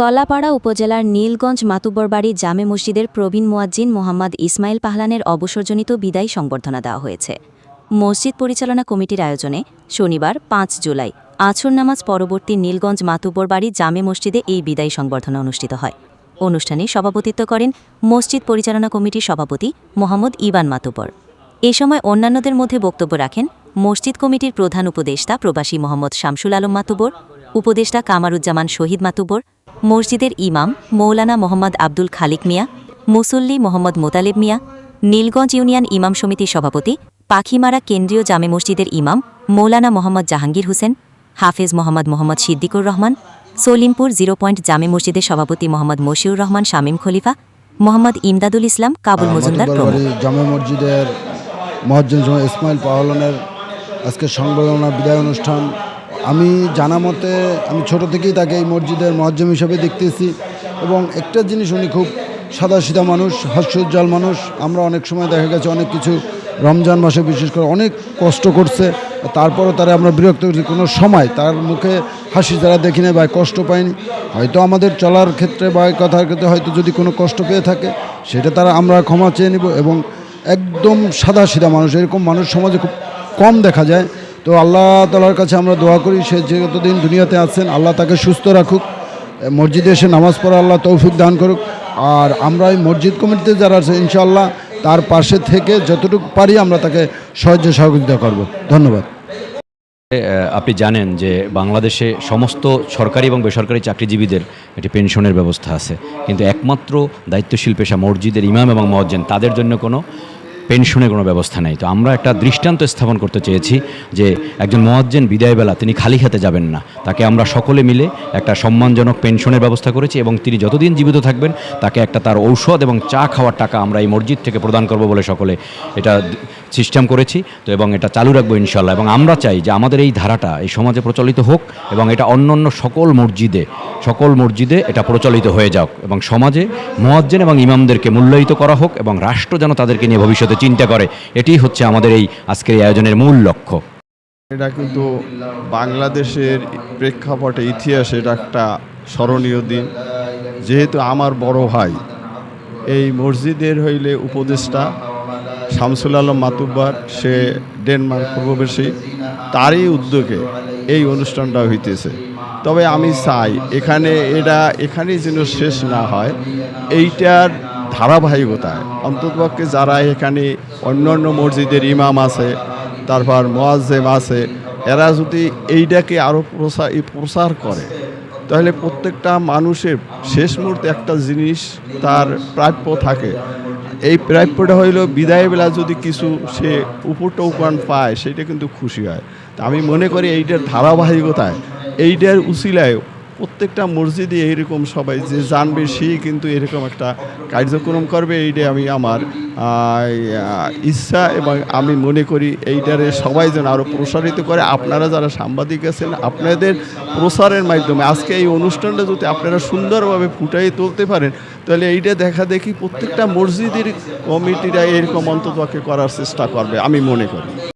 কলাপাড়া উপজেলার নীলগঞ্জ মাতুব্বরবাড়ি জামে মসজিদের প্রবীণ মুয়াজ্জিন মোহাম্মদ ইসমাইল পাহলানের অবসরজনিত বিদায় সংবর্ধনা দেওয়া হয়েছে। মসজিদ পরিচালনা কমিটির আয়োজনে শনিবার, পাঁচ জুলাই, আছর নামাজ পরবর্তী নীলগঞ্জ মাতুব্বরবাড়ি জামে মসজিদে এই বিদায় সংবর্ধনা অনুষ্ঠিত হয়। অনুষ্ঠানে সভাপতিত্ব করেন মসজিদ পরিচালনা কমিটির সভাপতি মোহাম্মদ ইবান মাতুব্বর এ সময় অন্যান্যদের মধ্যে বক্তব্য রাখেন মসজিদ কমিটির প্রধান উপদেষ্টা প্রবাসী মোহাম্মদ শামসুল আলম মাতুবর, উপদেষ্টা কামারুজ্জামান শহীদ মাতুবর মসজিদের ইমাম মৌলানা মোহাম্মদ আব্দুল খালিক মিয়া মুসল্লি মোহাম্মদ মোতালেব মিয়া নীলগঞ্জ ইউনিয়ন ইমাম সমিতির সভাপতি পাখিমারা কেন্দ্রীয় জামে মসজিদের ইমাম মৌলানা মোহাম্মদ জাহাঙ্গীর হোসেন হাফেজ মোহাম্মদ মোহাম্মদ সিদ্দিকুর রহমান সলিমপুর জিরো পয়েন্ট জামে মসজিদের সভাপতি মোহাম্মদ মশিউর রহমান শামীম খলিফা মোহাম্মদ ইমদাদুল ইসলাম কাবুল মজুমদার জামে মসজিদের ইসমাইল আজকে সংবর্ধনা বিদায় অনুষ্ঠান আমি জানা মতে আমি ছোট থেকেই তাকে এই মসজিদের মহাজ্জম হিসেবে দেখতেছি এবং একটা জিনিস উনি খুব সাদাসিধা মানুষ, হাস্যোজ্জ্বল মানুষ। আমরা অনেক সময় দেখা গেছে অনেক কিছু রমজান মাসে বিশেষ করে অনেক কষ্ট করছে, তারপরও তারা আমরা বিরক্ত করছি কোনো সময় তার মুখে হাসি যারা দেখি না বা কষ্ট পায়নি। হয়তো আমাদের চলার ক্ষেত্রে বা কথার ক্ষেত্রে হয়তো যদি কোনো কষ্ট পেয়ে থাকে, সেটা তারা আমরা ক্ষমা চেয়ে নিব এবং একদম সাদা সিধা মানুষ, এরকম মানুষ সমাজে খুব কম দেখা যায়। তো আল্লাহ তালার কাছে আমরা দোয়া করি, সে যতদিন দুনিয়াতে আছেন, আল্লাহ তাকে সুস্থ রাখুক, মসজিদে এসে নামাজ পড়া আল্লাহ তৌফিক দান করুক। আর আমরা এই মসজিদ কমিটিতে যারা আছে, ইনশাআল্লাহ তার পাশে থেকে যতটুকু পারি আমরা তাকে সাহায্য সহযোগিতা করব। ধন্যবাদ। আপনি জানেন যে বাংলাদেশে সমস্ত সরকারি এবং বেসরকারি চাকরিজীবীদের একটি পেনশনের ব্যবস্থা আছে। কিন্তু একমাত্র দায়িত্বশীল পেশা মসজিদের ইমাম এবং মজ্জেন তাদের জন্য কোনো পেনশনের কোনো ব্যবস্থা নেই। তো আমরা একটা দৃষ্টান্ত স্থাপন করতে চেয়েছি যে একজন মহাজ্জেন বিদায়বেলা তিনি খালি হাতে যাবেন না। তাকে আমরা সকলে মিলে একটা সম্মানজনক পেনশনের ব্যবস্থা করেছি এবং তিনি যতদিন জীবিত থাকবেন, তাকে একটা তার ঔষধ এবং চা খাওয়ার টাকা আমরা এই মসজিদ থেকে প্রদান করব বলে সকলে এটা সিস্টেম করেছি, তো এবং এটা চালু রাখব ইনশাল্লাহ এবং আমরা চাই যে আমাদের এই ধারাটা এই সমাজে প্রচলিত হোক এবং এটা অন্য অন্য সকল মসজিদে সকল মসজিদে এটা প্রচলিত হয়ে যাক এবং সমাজে মোয়াজ্জেন এবং ইমামদেরকে মূল্যায়িত করা হোক এবং রাষ্ট্র যেন তাদেরকে নিয়ে ভবিষ্যতে চিন্তা করে। এটি হচ্ছে আমাদের এই আজকের এই আয়োজনের মূল লক্ষ্য। এটা কিন্তু বাংলাদেশের প্রেক্ষাপটে ইতিহাসে এটা একটা স্মরণীয় দিন। যেহেতু আমার বড় ভাই এই মসজিদের হইলে উপদেষ্টা শামসুল আলম মাতুব্বার, সে ডেনমার্ক পূর্ববেশী, তারই উদ্যোগে এই অনুষ্ঠানটা হইতেছে। তবে আমি চাই, এখানে এটা, এখানেই যেন শেষ না হয়, এইটার ধারাবাহিকতায়। অন্ততপক্ষে যারা এখানে অন্যান্য মসজিদের ইমাম আছে, তারপর মোয়াজ্জেম আছে, এরা যদি এইটাকে আরও প্রসার প্রসার করে, তাহলে প্রত্যেকটা মানুষের শেষ মুহূর্তে একটা জিনিস তার প্রাপ্য থাকে। এই প্রাপ্যটা হইল বিদায়বেলা যদি কিছু সে উপর টৌকান পায়, সেটা কিন্তু খুশি হয়। তা আমি মনে করি এইটার ধারাবাহিকতায়, এইটার উসিলায় প্রত্যেকটা মসজিদে এইরকম সবাই যে জানবে সেই কিন্তু এরকম একটা কার্যক্রম করবে এইটা আমি আমার ইচ্ছা এবং আমি মনে করি এইটারে সবাই যেন আরও প্রসারিত করে। আপনারা যারা সাংবাদিক আছেন, আপনাদের প্রসারের মাধ্যমে আজকে এই অনুষ্ঠানটা যদি আপনারা সুন্দরভাবে ফুটাই তুলতে পারেন, তাহলে এইটা দেখা দেখি প্রত্যেকটা মসজিদের কমিটিরা এরকম অন্ততকে করার চেষ্টা করবে, আমি মনে করি।